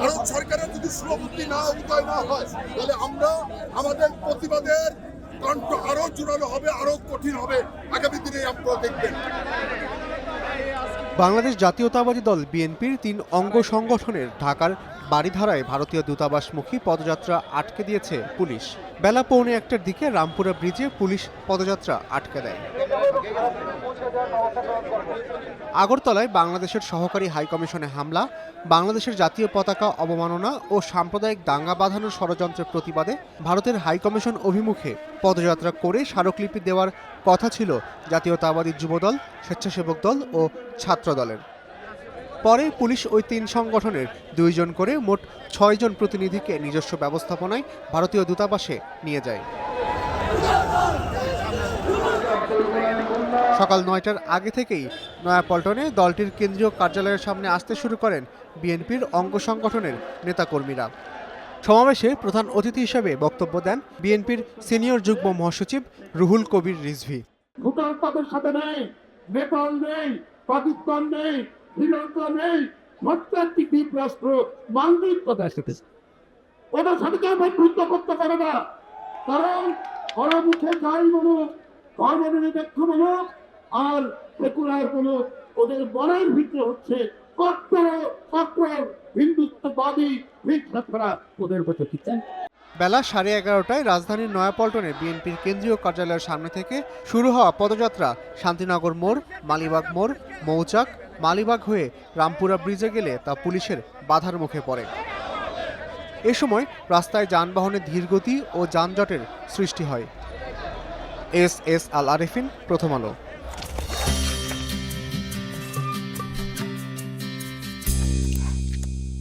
ভারত সরকারের যদি শুভবুদ্ধি না উদয় না হয়, তাহলে আমরা আমাদের প্রতিবাদের কণ্ঠ আরও জোরালো হবে, আরও কঠিন হবে। আগামী দিনে আপনারা দেখবেন। বাংলাদেশ জাতীয়তাবাদী দল বিএনপির তিন অঙ্গ সংগঠনের ঢাকার বাড়িধারায় ভারতীয় দূতাবাসমুখী পদযাত্রা আটকে দিয়েছে পুলিশ। বেলা পৌনে একটার দিকে রামপুরা ব্রিজে পুলিশ পদযাত্রা আটকে দেয়। আগরতলায় বাংলাদেশের সহকারী হাইকমিশনে হামলা, বাংলাদেশের জাতীয় পতাকা অবমাননা ও সাম্প্রদায়িক দাঙ্গা বাঁধানোর ষড়যন্ত্রের প্রতিবাদে ভারতের হাইকমিশন অভিমুখে পদযাত্রা করে স্মারকলিপি দেওয়ার কথা ছিল জাতীয়তাবাদী যুবদল, স্বেচ্ছাসেবক দল ও ছাত্র দলের পরে পুলিশ ওই তিন সংগঠনের দুইজন করে মোট ছয়জন প্রতিনিধিকে নিজস্ব ব্যবস্থাপনায় ভারতীয় দূতাবাসে নিয়ে যায়। সকাল নয়টার আগে থেকেই নয়াপল্টনে দলটির কেন্দ্রীয় কার্যালয়ের সামনে আসতে শুরু করেন বিএনপির অঙ্গ সংগঠনের নেতাকর্মীরা। সমাবেশে প্রধান অতিথি হিসেবে বক্তব্য দেন বিএনপির সিনিয়র যুগ্ম মহাসচিব রুহুল কবির রিজভি। ভুটান তাদের নেপাল নেই নেই নেই রাষ্ট্র, মালদ্বীপ কারণ আর সেকুলার বলুক ওদের মনের ভিতরে হচ্ছে বেলা সাড়ে এগারোটায় রাজধানীর নয়াপল্টনে বিএনপির কেন্দ্রীয় কার্যালয়ের সামনে থেকে শুরু হওয়া পদযাত্রা শান্তিনগর মোড়, মালিবাগ মোড়, মৌচাক, মালিবাগ হয়ে রামপুরা ব্রিজে গেলে তা পুলিশের বাধার মুখে পড়ে। এ সময় রাস্তায় যানবাহনের ধীরগতি ও যানজটের সৃষ্টি হয়। এস এস আল আরেফিন, প্রথম আলো।